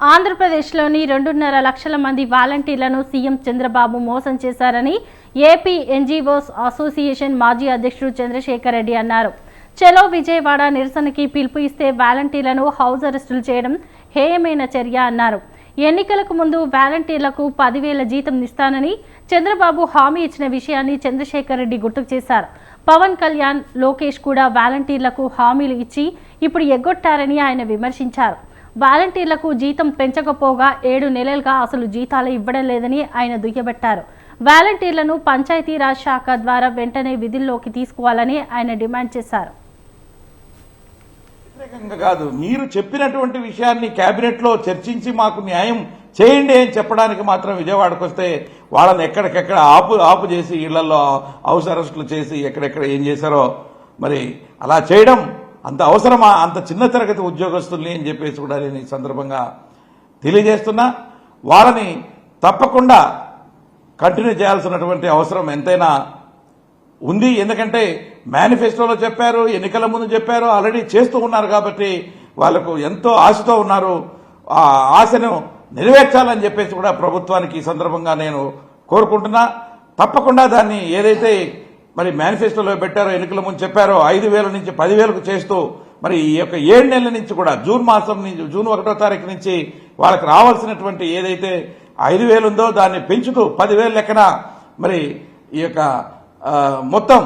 ఆంధ్రప్రదేశ్లోని రెండున్నర లక్షల మంది వాలంటీర్లను సీఎం చంద్రబాబు మోసం చేశారని ఏపీ ఎన్జీఓస్ అసోసియేషన్ మాజీ అధ్యక్షుడు చంద్రశేఖర్ రెడ్డి అన్నారు. చలో విజయవాడ నిరసనకి పిలుపు ఇస్తే వాలంటీర్లను హౌస్ అరెస్టులు చేయడం హేయమైన చర్య అన్నారు. ఎన్నికలకు ముందు వాలంటీర్లకు పదివేల జీతం ఇస్తానని చంద్రబాబు హామీ ఇచ్చిన విషయాన్ని చంద్రశేఖర్ రెడ్డి గుర్తుకు చేశారు. పవన్ కళ్యాణ్ లోకేష్ కూడా వాలంటీర్లకు హామీలు ఇచ్చి ఇప్పుడు ఎగ్గొట్టారని ఆయన విమర్శించారు. వాలంటీర్లకు జీతం పెంచకపోగా ఏడు నెలలుగా అసలు జీతాలు ఇవ్వడం లేదని ఆయన దుయ్యబట్టారు. వాలంటీర్లను పంచాయతీరాజ్ శాఖ ద్వారా వెంటనే విధుల్లోకి తీసుకోవాలని ఆయన డిమాండ్ చేశారు. కాదు మీరు చెప్పినటువంటి విషయాన్ని కేబినెట్లో చర్చించి మాకు న్యాయం చేయండి అని చెప్పడానికి మాత్రం విజయవాడకు వస్తే వాళ్ళని ఎక్కడికెక్కడ ఆపు ఆపు చేసి ఇళ్ళలో హౌస్ అరెస్టులు చేసి ఎక్కడెక్కడ ఏం చేశారో మరి అలా చేయడం అంత అవసరమా? అంత చిన్న తరగతి ఉద్యోగస్తుల్ని అని చెప్పేసి కూడా నేను ఈ సందర్భంగా తెలియజేస్తున్నా. వాళ్ళని తప్పకుండా కంటిన్యూ చేయాల్సినటువంటి అవసరం ఎంతైనా ఉంది. ఎందుకంటే మేనిఫెస్టోలో చెప్పారు ఎన్నికల ముందు చెప్పారు ఆల్రెడీ చేస్తూ ఉన్నారు కాబట్టి వాళ్ళకు ఎంతో ఆశతో ఉన్నారు. ఆ ఆశను నెరవేర్చాలని చెప్పేసి కూడా ప్రభుత్వానికి ఈ సందర్భంగా నేను కోరుకుంటున్నా. తప్పకుండా దాన్ని ఏదైతే మరి మేనిఫెస్టోలో పెట్టారో ఎన్నికల ముందు చెప్పారో ఐదు వేల నుంచి పదివేలకు చేస్తూ మరి ఈ యొక్క ఏడు నెలల నుంచి కూడా జూన్ మాసం నుంచి జూన్ ఒకటో తారీఖు నుంచి వాళ్ళకి రావాల్సినటువంటి ఏదైతే ఐదు వేలు ఉందో దాన్ని పెంచుతూ పదివేలు లెక్కన మరి ఈ యొక్క మొత్తం